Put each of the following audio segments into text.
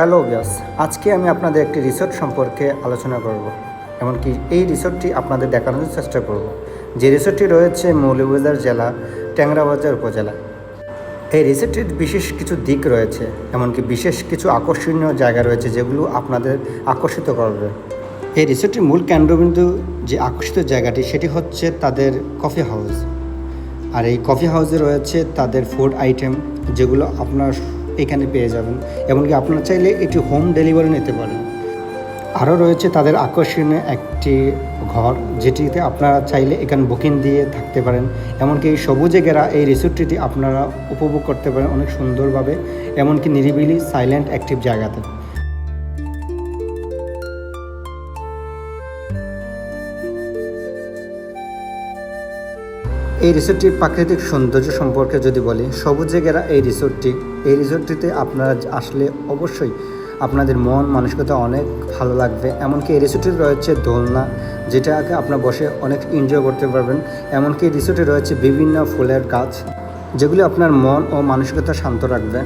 Hello ব্যাস আজকে আমি আপনাদের একটি রিসোর্ট সম্পর্কে আলোচনা করব, এমনকি এই রিসোর্টটি আপনাদের দেখানোর চেষ্টা করব। যে রিসোর্টটি রয়েছে মৌলভীবাজার জেলা, ট্যাংরাবাজার উপজেলা। এই রিসোর্টটির বিশেষ কিছু দিক রয়েছে, এমনকি বিশেষ কিছু আকর্ষণীয় জায়গা রয়েছে যেগুলো আপনাদের আকর্ষিত করবে। এই রিসোর্টটির মূল কেন্দ্রবিন্দু যে আকর্ষিত জায়গাটি, সেটি হচ্ছে তাদের কফি হাউস। আর এই কফি হাউসে রয়েছে তাদের ফুড আইটেম, যেগুলো আপনার এখানে পেয়ে যাবেন। এমনকি আপনারা চাইলে এটি হোম ডেলিভারি নিতে পারেন। আরও রয়েছে তাদের আকর্ষণীয় একটি ঘর, যেটিতে আপনারা চাইলে এখানে বুকিং দিয়ে থাকতে পারেন। এমনকি সবুজে গেরা এই রিসোর্টটি আপনারা উপভোগ করতে পারেন অনেক সুন্দরভাবে। এমনকি নিরিবিলি সাইলেন্ট অ্যাক্টিভ জায়গাতে। এই রিসোর্টটির প্রাকৃতিক সৌন্দর্য সম্পর্কে যদি বলি, সবুজে ঘেরা এই রিসোর্টটি, এই রিসোর্টটিতে আপনারা আসলে অবশ্যই আপনাদের মন, মানসিকতা অনেক ভালো লাগবে। এমনকি এই রিসোর্টে রয়েছে দোলনা যেটাকে আপনার বসে অনেক এনজয় করতে পারবেন। এমনকি এই রিসোর্টে রয়েছে বিভিন্ন ফুলের গাছ, যেগুলি আপনার মন ও মানসিকতা শান্ত রাখবে।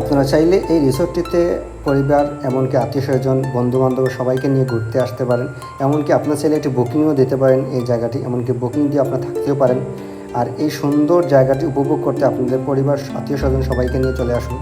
আপনারা চাইলে এই রিসোর্টটিতে পরিবার, এমনকি আত্মীয় স্বজন বন্ধুবান্ধব সবাইকে নিয়ে ঘুরতে আসতে পারেন। এমনকি আপনার চাইলে একটি বুকিংও দিতে পারেন এই জায়গাটি। এমনকি বুকিং দিয়ে আপনার থাকতেও পারেন। আর এই সুন্দর জায়গাটি উপভোগ করতে আপনাদের পরিবার আত্মীয় স্বজন সবাইকে নিয়ে চলে আসুন।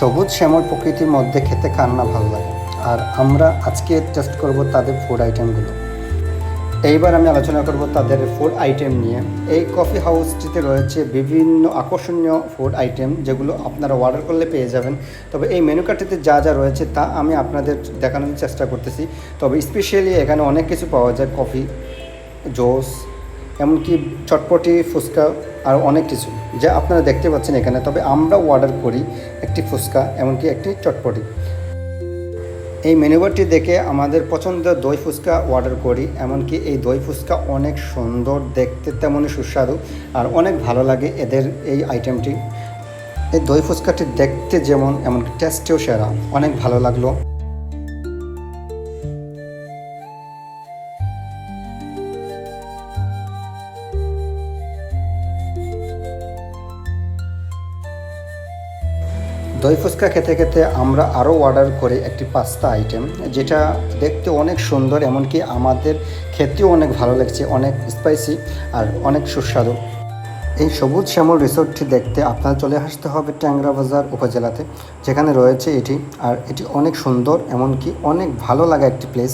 সবুজ শ্যামল প্রকৃতির মধ্যে খেতে কার না ভালো লাগে? আর আমরা আজকে টেস্ট করব তাদের ফুড আইটেমগুলো এইবার আমি আলোচনা করব তাদের ফুড আইটেম নিয়ে। এই কফি হাউসটিতে রয়েছে বিভিন্ন আকর্ষণীয় ফুড আইটেম যেগুলো আপনারা অর্ডার করলে পেয়ে যাবেন। তবে এই মেনু কার্ডটিতে যা যা রয়েছে তা আমি আপনাদের দেখানোর চেষ্টা করতেছি। তবে স্পেশালি এখানে অনেক কিছু পাওয়া যায়। কফি জোস এমনকি চটপটি, ফুচকা আর অনেক কিছু যা আপনারা দেখতে পাচ্ছেন এখানে। তবে আমরা অর্ডার করি একটি ফুচকা এমনকি একটি চটপটি। এই মেনুবারটি দেখে আমাদের পছন্দের দই ফুচকা অর্ডার করি। এমনকি এই দই ফুচকা অনেক সুন্দর, দেখতে তেমনই সুস্বাদু আর অনেক ভালো লাগে এদের এই আইটেমটি এই দই ফুচকাটি দেখতে যেমন, এমনকি টেস্টেও সেরা। অনেক ভালো লাগল। দই ফুচকা খেতে খেতে আমরা আরও অর্ডার করি একটি পাস্তা আইটেম, যেটা দেখতে অনেক সুন্দর, এমনকি আমাদের খেতেও অনেক ভালো লাগছে, অনেক স্পাইসি আর অনেক সুস্বাদু। এই সবুজ শ্যামল রিসোর্টটি দেখতে আপনার চলে আসতে হবে ট্যাংরা বাজার উপজেলাতে, যেখানে রয়েছে এটি, আর এটি অনেক সুন্দর, এমনকি অনেক ভালো লাগা একটি প্লেস